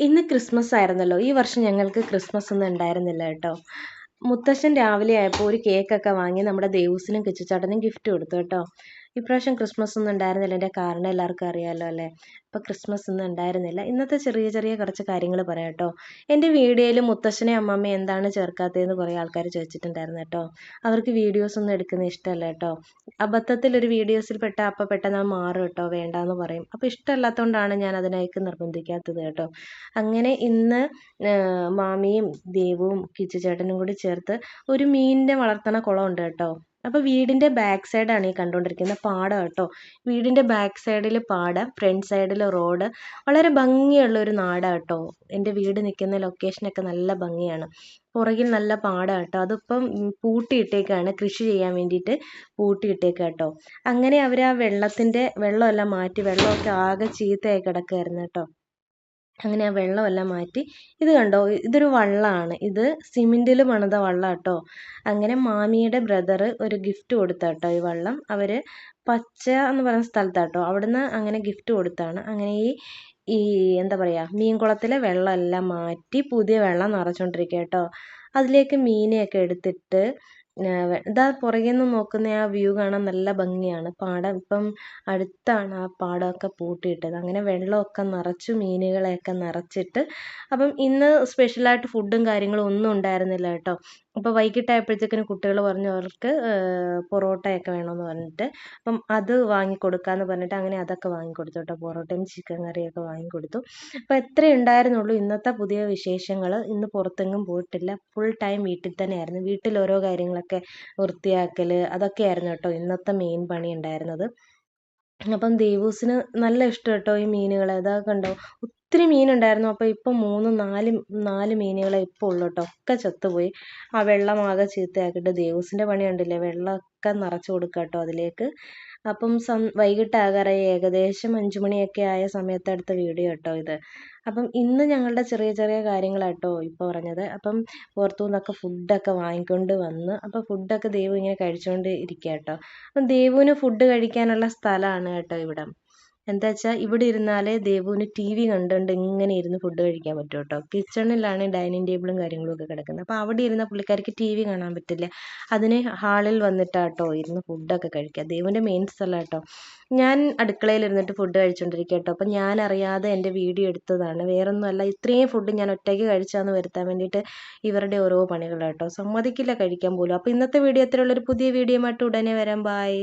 ഇന്ന് ക്രിസ്മസ് ആയിരുന്നല്ലോ. ഈ വർഷം ഞങ്ങൾക്ക് ക്രിസ്മസ് ഒന്നും ഉണ്ടായിരുന്നില്ല കേട്ടോ. മുത്തശ്ശൻ രാവിലെ ആയപ്പോൾ ഒരു കേക്കൊക്കെ വാങ്ങി നമ്മുടെ ദേവൂസിനും കിച്ചുചേട്ടനും ഗിഫ്റ്റ് കൊടുത്തു കേട്ടോ. ഇപ്രാവശ്യം ക്രിസ്മസ് ഒന്നും ഉണ്ടായിരുന്നില്ല. എന്റെ കാരണം എല്ലാവർക്കും അറിയാമല്ലോ അല്ലേ? അപ്പോൾ ക്രിസ്മസ് ഒന്നും ഉണ്ടായിരുന്നില്ല. ഇന്നത്തെ ചെറിയ ചെറിയ കുറച്ച് കാര്യങ്ങൾ പറയാം കേട്ടോ. എന്റെ വീഡിയോയിൽ മുത്തശ്ശനെ അമ്മമ്മ എന്താണ് ചേർക്കാത്തതെന്ന് കുറേ ആൾക്കാർ ചോദിച്ചിട്ടുണ്ടായിരുന്നു കേട്ടോ. അവർക്ക് വീഡിയോസ് ഒന്നും എടുക്കുന്ന ഇഷ്ടമല്ല കേട്ടോ. അബദ്ധത്തിൽ ഒരു വീഡിയോസിൽ പെട്ട അപ്പം പെട്ടെന്ന് മാറും കേട്ടോ. വേണ്ടാന്ന് പറയും. അപ്പോൾ ഇഷ്ടമല്ലാത്തതുകൊണ്ടാണ് ഞാൻ അതിനേക്ക് നിർബന്ധിക്കാത്തത് കേട്ടോ. അങ്ങനെ ഇന്ന് മാമിയും ദേവും കിച്ചു ചേട്ടനും കൂടി ചേർത്ത് ഒരു മീനിനെ വളർത്തണ ഉണ്ട് കേട്ടോ. അപ്പോൾ വീടിന്റെ ബാക്ക് സൈഡാണ് ഈ കണ്ടുകൊണ്ടിരിക്കുന്ന പാടം കേട്ടോ. വീടിന്റെ ബാക്ക് സൈഡിൽ പാടം ഫ്രണ്ട് സൈഡിൽ റോഡ് വളരെ ഭംഗിയുള്ള ഒരു നാടാണ് കേട്ടോ. എന്റെ വീട് നിൽക്കുന്ന ലൊക്കേഷനൊക്കെ നല്ല ഭംഗിയാണ്. പുറകിൽ നല്ല പാടം കേട്ടോ. അതിപ്പം പൂട്ടിയിട്ടേക്കാണ് കൃഷി ചെയ്യാൻ വേണ്ടിയിട്ട് പൂട്ടിയിട്ടേക്കുക കേട്ടോ. അങ്ങനെ അവർ ആ വെള്ളത്തിന്റെ വെള്ളമെല്ലാം മാറ്റി വെള്ളമൊക്കെ ആകെ ചീത്തയായി കിടക്കുകയായിരുന്നു കേട്ടോ. അങ്ങനെ ആ വെള്ളമെല്ലാം മാറ്റി. ഇത് കണ്ടോ? ഇതൊരു വള്ളമാണ് ഇത് സിമെന്റിൽ പണിത വള്ളം കേട്ടോ അങ്ങനെ മാമിയുടെ ബ്രദർ ഒരു ഗിഫ്റ്റ് കൊടുത്താട്ടോ ഈ വള്ളം. അവർ പച്ച എന്ന് പറയുന്ന സ്ഥലത്താണ് കേട്ടോ അവിടുന്ന് അങ്ങനെ ഗിഫ്റ്റ് കൊടുത്താണ്. അങ്ങനെ ഈ ഈ എന്താ പറയുക മീൻകുളത്തിലെ വെള്ളമെല്ലാം മാറ്റി പുതിയ വെള്ളം നിറച്ചുകൊണ്ടിരിക്കുക കേട്ടോ അതിലേക്ക് മീനെയൊക്കെ എടുത്തിട്ട് ഇതാ പുറകിൽ നിന്ന് നോക്കുന്ന ആ വ്യൂ കാണാൻ നല്ല ഭംഗിയാണ്. പാടം ഇപ്പം അടുത്താണ് ആ പാടമൊക്കെ പൂട്ടിയിട്ടത്. അങ്ങനെ വെള്ളമൊക്കെ നിറച്ചു മീനുകളെയൊക്കെ നിറച്ചിട്ട് അപ്പം ഇന്ന് സ്പെഷ്യലായിട്ട് ഫുഡും കാര്യങ്ങളും ഒന്നും ഉണ്ടായിരുന്നില്ല കേട്ടോ. അപ്പോൾ വൈകിട്ടായപ്പോഴത്തേക്കിനും കുട്ടികൾ പറഞ്ഞു അവർക്ക് പൊറോട്ടയൊക്കെ വേണമെന്ന് പറഞ്ഞിട്ട്. അപ്പം അത് വാങ്ങിക്കൊടുക്കാമെന്ന് പറഞ്ഞിട്ട് അങ്ങനെ അതൊക്കെ വാങ്ങിക്കൊടുത്തു കേട്ടോ. പൊറോട്ടയും ചിക്കൻ കറിയൊക്കെ വാങ്ങിക്കൊടുത്തു. അപ്പോൾ എത്രയേ ഉണ്ടായിരുന്നുള്ളൂ ഇന്നത്തെ പുതിയ വിശേഷങ്ങൾ ഇന്ന് പുറത്തെങ്ങും പോയിട്ടില്ല. ഫുൾ ടൈം വീട്ടിൽ തന്നെയായിരുന്നു. വീട്ടിൽ ഓരോ കാര്യങ്ങളൊക്കെ വൃത്തിയാക്കൽ അതൊക്കെയായിരുന്നു കേട്ടോ ഇന്നത്തെ മെയിൻ പണി ഉണ്ടായിരുന്നത്. അപ്പം ദേവൂസിന് നല്ല ഇഷ്ടം കേട്ടോ ഈ മീനുകൾ അതൊക്കെ കണ്ടോ ഒത്തിരി മീനുണ്ടായിരുന്നു. അപ്പോൾ ഇപ്പം മൂന്ന് നാല് നാല് മീനുകളെ ഇപ്പോൾ ഉള്ളൂ കേട്ടോ ഒക്കെ ചത്തുപോയി. ആ വെള്ളം ആകെ ചീത്തയാക്കിയിട്ട് ദേവൂസിന്റെ പണി കണ്ടില്ലേ? വെള്ളമൊക്കെ നിറച്ച് കൊടുക്കുക കേട്ടോ അതിലേക്ക്. അപ്പം സം വൈകിട്ടാകാറായി. ഏകദേശം അഞ്ചു മണിയൊക്കെ ആയ സമയത്ത് അടുത്ത വീഡിയോ കേട്ടോ ഇത്. അപ്പം ഇന്ന് ഞങ്ങളുടെ ചെറിയ ചെറിയ കാര്യങ്ങളാട്ടോ ഇപ്പോൾ പറഞ്ഞത്. അപ്പം പുറത്തു നിന്നൊക്കെ ഫുഡൊക്കെ വാങ്ങിക്കൊണ്ട് വന്ന് അപ്പോൾ ഫുഡൊക്കെ ദേവു ഇങ്ങനെ കഴിച്ചുകൊണ്ട് ഇരിക്കുക കേട്ടോ അപ്പം ദേവുവിന് ഫുഡ് കഴിക്കാനുള്ള സ്ഥലമാണ് കേട്ടോ ഇവിടം. എന്താ വെച്ചാൽ ഇവിടെ ഇരുന്നാലേ ദേവുവിന് ടി വി കണ്ടുകൊണ്ട് ഇങ്ങനെ ഇരുന്ന് ഫുഡ് കഴിക്കാൻ പറ്റും കേട്ടോ കിച്ചണിലാണ് ഡൈനിങ് ടേബിളും കാര്യങ്ങളും ഒക്കെ കിടക്കുന്നത്. അപ്പോൾ അവിടെ ഇരുന്ന പുള്ളിക്കാരിക്ക് ടി വി കാണാൻ പറ്റില്ല. അതിന് ഹാളിൽ വന്നിട്ടാട്ടോ ഇരുന്ന് ഫുഡൊക്കെ കഴിക്കുക. ദേവുവിന്റെ മെയിൻ സ്ഥലം കേട്ടോ ഞാൻ അടുക്കളയിൽ ഇരുന്നിട്ട് ഫുഡ് കഴിച്ചുകൊണ്ടിരിക്കുക കേട്ടോ അപ്പം ഞാൻ അറിയാതെ എന്റെ വീഡിയോ എടുത്തതാണ്. വേറൊന്നുമല്ല ഇത്രയും ഫുഡ് ഞാൻ ഒറ്റയ്ക്ക് കഴിച്ചാന്ന് വരുത്താൻ വേണ്ടിയിട്ട് ഇവരുടെ ഓരോ പണികളാട്ടോ. സമ്മതിക്കില്ല കഴിക്കാൻ പോലും. അപ്പോൾ ഇന്നത്തെ വീഡിയോ അത്രയുള്ളൊരു പുതിയ വീഡിയോ ആയിട്ട് ഉടനെ വരാം. ബായ്